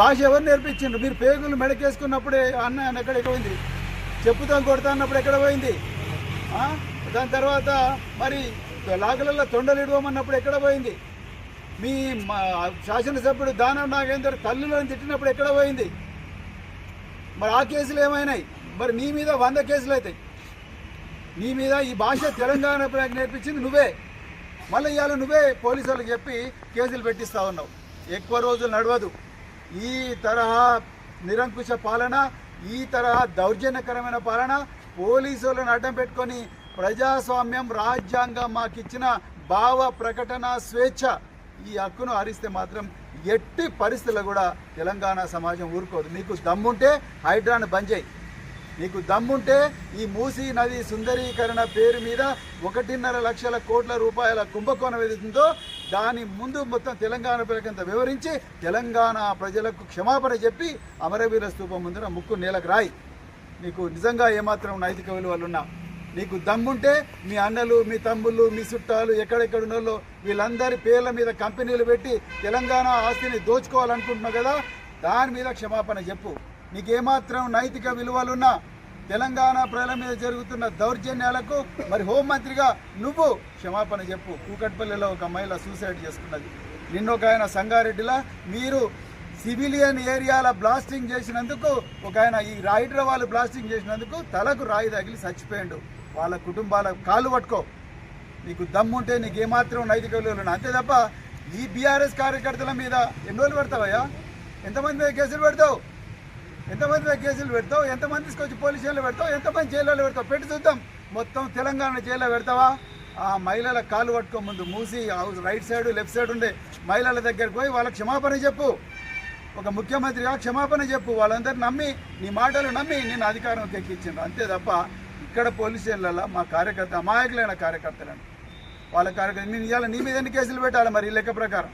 భాష ఎవరు నేర్పించిండ్రు? మీరు పేగులు మెడకేసుకున్నప్పుడే అన్న ఎక్కడ ఎక్కడ పోయింది? చెప్పుతాం కొడతా అన్నప్పుడు ఎక్కడ పోయింది? దాని తర్వాత మరి లాగలలో తొండలు ఇడవమన్నప్పుడు ఎక్కడ పోయింది? మీ మా శాసనసభ్యుడు దానం నాగేందర్ తల్లులను తిట్టినప్పుడు ఎక్కడ పోయింది? మరి ఆ కేసులు ఏమైనాయి? మరి నీ మీద వంద కేసులు అవుతాయి. నీ మీద ఈ భాష తెలంగాణ నేర్పించింది నువ్వే. మళ్ళీ ఇవాళ నువ్వే పోలీసు వాళ్ళకి చెప్పి కేసులు పెట్టిస్తా ఉన్నావు. ఎక్కువ రోజులు నడవదు. ఈ తరహా నిరంకుశ పాలన ఈ తరహా దౌర్జన్యకరమైన పాలన పోలీసు వాళ్ళని అడ్డం పెట్టుకొని ప్రజాస్వామ్యం రాజ్యాంగం మాకు ఇచ్చిన భావ ప్రకటన స్వేచ్ఛ ఈ హక్కును హరిస్తే మాత్రం ఎట్టి పరిస్థితుల్లో కూడా తెలంగాణ సమాజం ఊరుకోదు. నీకు దమ్ముంటే హైడ్రాను బంద్ చేయి. నీకు దమ్ముంటే ఈ మూసీ నది సుందరీకరణ పేరు మీద ఒకటిన్నర లక్షల కోట్ల రూపాయల కుంభకోణం ఏదైతుందో దాని ముందు మొత్తం తెలంగాణ ప్రజలంతా వివరించి తెలంగాణ ప్రజలకు క్షమాపణ చెప్పి అమరవీర స్తూపం ముందర ముక్కు నేలకు రాయి. నీకు నిజంగా ఏమాత్రం నైతిక విలువలు ఉన్నా నీకు దమ్ముంటే మీ అన్నలు మీ తమ్ముళ్ళు మీ చుట్టాలు ఎక్కడెక్కడ ఉన్నోళ్ళు వీళ్ళందరి పేర్ల మీద కంపెనీలు పెట్టి తెలంగాణ ఆస్తిని దోచుకోవాలనుకుంటున్నావు కదా? దాని మీద క్షమాపణ చెప్పు. నీకేమాత్రం నైతిక విలువలున్నా తెలంగాణ ప్రజల మీద జరుగుతున్న దౌర్జన్యాలకు మరి హోంమంత్రిగా నువ్వు క్షమాపణ చెప్పు. కూకట్పల్లిలో ఒక మహిళ సూసైడ్ చేసుకున్నది. నిన్న ఒక ఆయన సంగారెడ్డిలా మీరు సివిలియన్ ఏరియాల బ్లాస్టింగ్ చేసినందుకు ఒక ఆయన ఈ హైదరాబాద్ బ్లాస్టింగ్ చేసినందుకు తలకు రాయి తగిలి చచ్చిపోయాడు. వాళ్ళ కుటుంబాల కాళ్ళు పట్టుకో. నీకు దమ్ముంటే నీకు ఏమాత్రం నైతిక విలువలు అంతే తప్ప ఈ బీఆర్ఎస్ కార్యకర్తల మీద ఎన్ని రోజులు పెడతావయ్యా? ఎంతమంది కేసులు పెడతావు? ఎంతమంది కేసులు పెడతావు? ఎంతమంది తీసుకొచ్చి పోలీస్ స్టేషన్లో పెడతావు? ఎంతమంది జైల్లో పెడతావు? పెట్టి చూద్దాం. మొత్తం తెలంగాణ జైల్లో పెడతావా? ఆ మహిళల కాలు పట్టుకో ముందు మూసి house right side left side ఉండే మహిళల దగ్గరికి పోయి వాళ్ళకి క్షమాపణ చెప్పు. ఒక ముఖ్యమంత్రిగా క్షమాపణ చెప్పు. వాళ్ళందరూ నమ్మి నీ మాటలు నమ్మి నేను అధికారం ఎక్కించాను అంతే తప్ప ఇక్కడ పోలీస్ స్టేషన్లలో మా కార్యకర్త అమాయకులైన కార్యకర్తలను వాళ్ళ కార్యకర్త నేను ఇవాళ నీ మీద ఎన్ని కేసులు పెట్టాలి మరి ఈ లెక్క ప్రకారం?